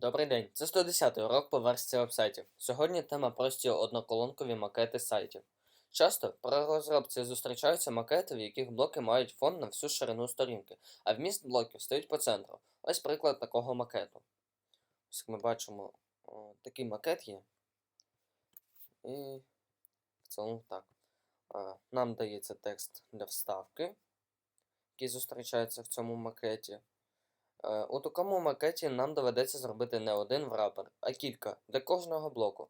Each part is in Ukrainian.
Добрий день, це 110 й урок по версії вебсайтів. Сьогодні тема прості одноколонкові макети сайтів. Часто при розробці зустрічаються макети, в яких блоки мають фон на всю ширину сторінки, а вміст блоків стоїть по центру. Ось приклад такого макету. Ось як ми бачимо, о, такий макет є. І в цілому так. Нам дається текст для вставки, який зустрічається в цьому макеті. Е, У такому макеті нам доведеться зробити не один врапер, а кілька для кожного блоку.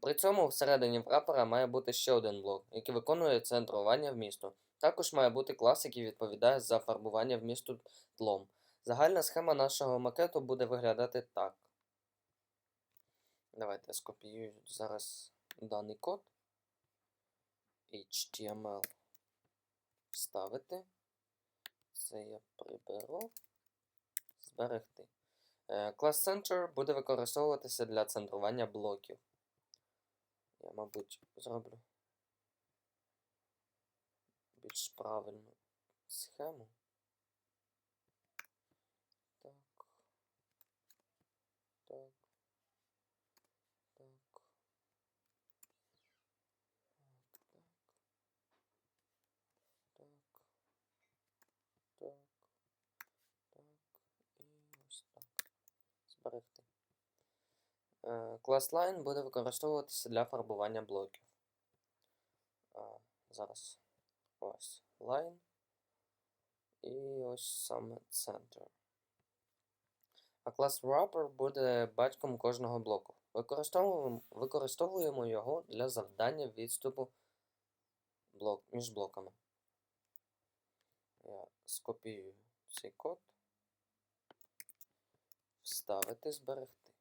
При цьому всередині врапера має бути ще один блок, який виконує центрування вмісту. Також має бути клас, який відповідає за фарбування вмісту тлом. Загальна схема нашого макету буде виглядати так. Давайте я скопіюю зараз даний код. HTML вставити. Це я приберу зберегти. Е, Клас Center буде використовуватися для центрування блоків. Я, мабуть, зроблю більш правильну схему. Так. Так. Так. Так. Так. Так. Так. І ось так. Зберегти. Е, Клас Line буде використовуватися для фарбування блоків. Зараз ось line. І ось саме центр. А клас Wrapper буде батьком кожного блоку. Використовуємо, використовуємо його для завдання відступу блок, між блоками. Я скопіюю цей код. Вставити, зберегти.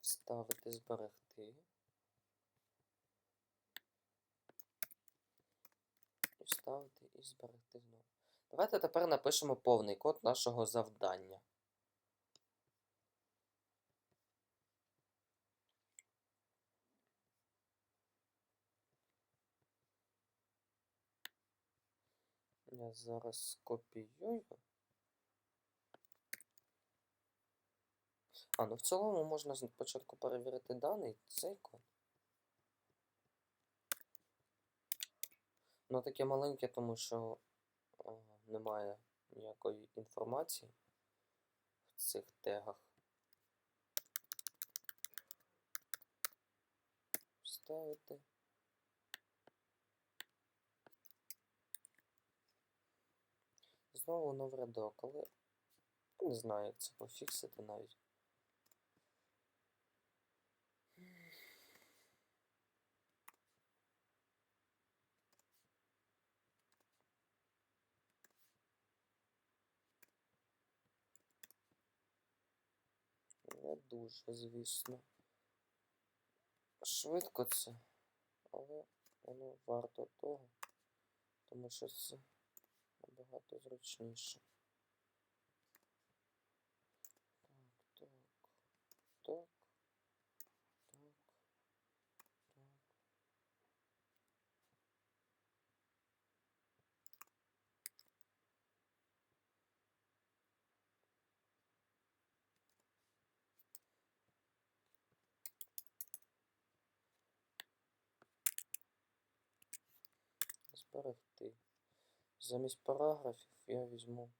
Вставити, зберегти. І вставити і зберегти знову. Давайте тепер напишемо повний код нашого завдання. Я зараз скопіюю. А, ну в цілому можна спочатку перевірити даний цей код. Ну таке маленьке, тому що о, немає ніякої інформації в цих тегах. Вставити. Знову новий рядок, але не знаю, як це пофіксити навіть. Не дуже, звісно. Швидко це, але воно варто того, тому що це набагато зручніше. Так, так, так, так, так. Зберегти. Замість параграфів я візьму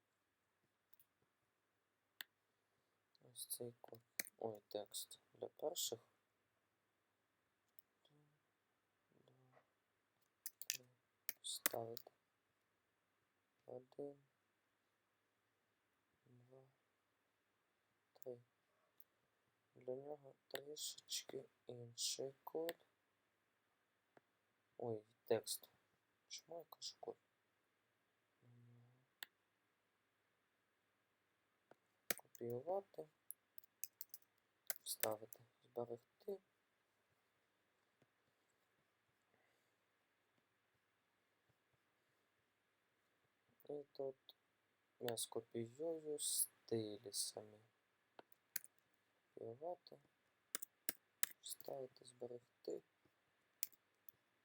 ось цей код. Ой, текст для перших. Ставити. Один. Два. Три. Для нього трішечки інший код. Ой, текст. Чому я кажу код? Копіювати, вставити, зберегти. І тут я скопіюю стилі самі. Копіювати, вставити, зберегти.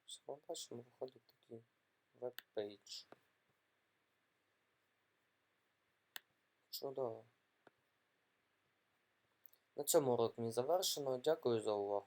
Все, ми бачимо, виходить такий веб-пейдж. Чудово. На цьому урок мій завершено. Дякую за увагу.